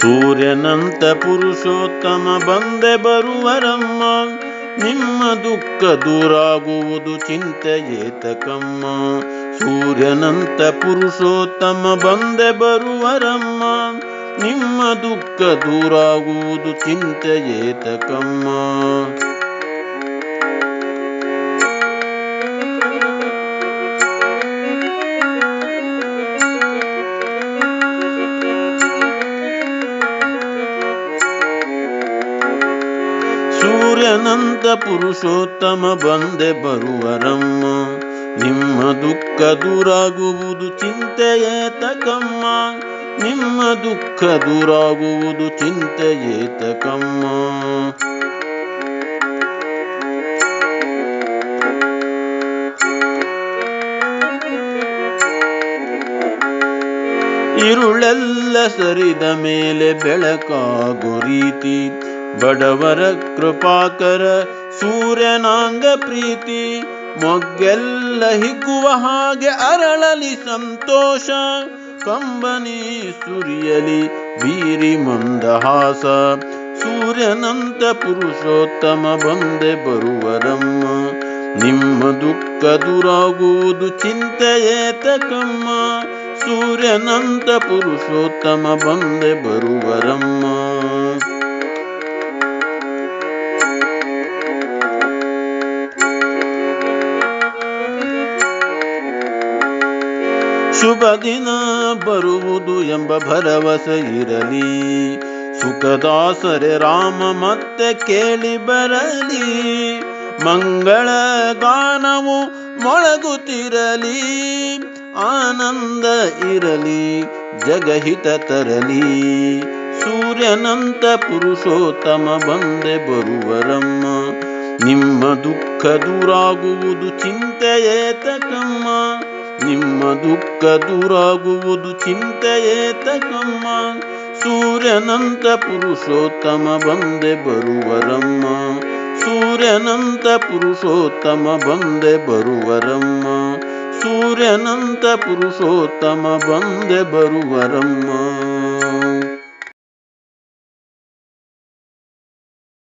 ಸೂರ್ಯನಂತ ಪುರುಷೋತ್ತಮ ಬಂದೆ ಬರುವರಮ್ಮ ನಿಮ್ಮ ದುಃಖ ದೂರಾಗುವುದು ಚಿಂತೆಯೇತಕಮ್ಮ ಸೂರ್ಯನಂತ ಪುರುಷೋತ್ತಮ ಬಂದೆ ಬರುವರಮ್ಮ. ನಿಮ್ಮ ದುಃಖ ದೂರಾಗುವುದು ಚಿಂತೆಯೇತಕಮ್ಮ ಸೂರ್ಯನಂತ ಪುರುಷೋತ್ತಮ ಬಂದೆ ಬರುವರಮ್ಮ. ನಿಮ್ಮ ದುಃಖ ದೂರಾಗುವುದು ಚಿಂತೆಯೇತಕಮ್ಮ. ನಿಮ್ಮ ದುಃಖ ದೂರಾಗುವುದು ಚಿಂತೆಯೇತಕಮ್ಮ. ಇರುಳೆಲ್ಲ ಸರಿದ ಮೇಲೆ ಬೆಳಕಾಗೋ ರೀತಿ. ಬಡವರ ಕೃಪಾಕರ ಸೂರ್ಯನಾಂಗ ಪ್ರೀತಿ, ಮೊಗ್ಗೆಲ್ಲ ಹಿಗ್ಗುವ ಹಾಗೆ ಅರಳಲಿ ಸಂತೋಷ. ಕಂಬನಿ ಸುರಿಯಲಿ ಬೀರಿ ಮಂದಹಾಸ ಸೂರ್ಯನಂತ ಪುರುಷೋತ್ತಮ ಬಂದೆ ಬರುವರಮ್ಮ. ನಿಮ್ಮ ದುಃಖ ದೂರಾಗುವುದು ಚಿಂತೆಯೇತಕಮ್ಮ ಸೂರ್ಯನಂತ ಪುರುಷೋತ್ತಮ ಬಂದೆ ಬರುವರಮ್ಮ. ಶುಭ ದಿನ ಬರುವುದು ಎಂಬ ಭರವಸೆ ಇರಲಿ. ಸುಖದಾಸರೆ ರಾಮ ಮತ್ತೆ ಕೇಳಿ ಬರಲಿ. ಮಂಗಳ ಗಾನವು ಮೊಳಗುತ್ತಿರಲಿ. ಆನಂದ ಇರಲಿ, ಜಗಹಿತ ತರಲಿ. ಸೂರ್ಯನಂತ ಪುರುಷೋತ್ತಮ ಬಂದೆ ಬರುವರಮ್ಮ. ನಿಮ್ಮ ದುಃಖ ದೂರಾಗುವುದು ಚಿಂತೆಯೇತಕಮ್ಮ ನಿಮ್ಮ ದುಃಖ ದೂರಾಗುವುದು ಚಿಂತೆಯೇತಕಮ್ಮ ಸೂರ್ಯನಂತ ಪುರುಷೋತ್ತಮ ಬಂದೆ ಬರುವರಮ್ಮ. ಸೂರ್ಯನಂತ ಪುರುಷೋತ್ತಮ ಬಂದೆ ಬರುವರಮ್ಮ. ಸೂರ್ಯನಂತ ಪುರುಷೋತ್ತಮ ಬಂದೆ ಬರುವರಮ್ಮ.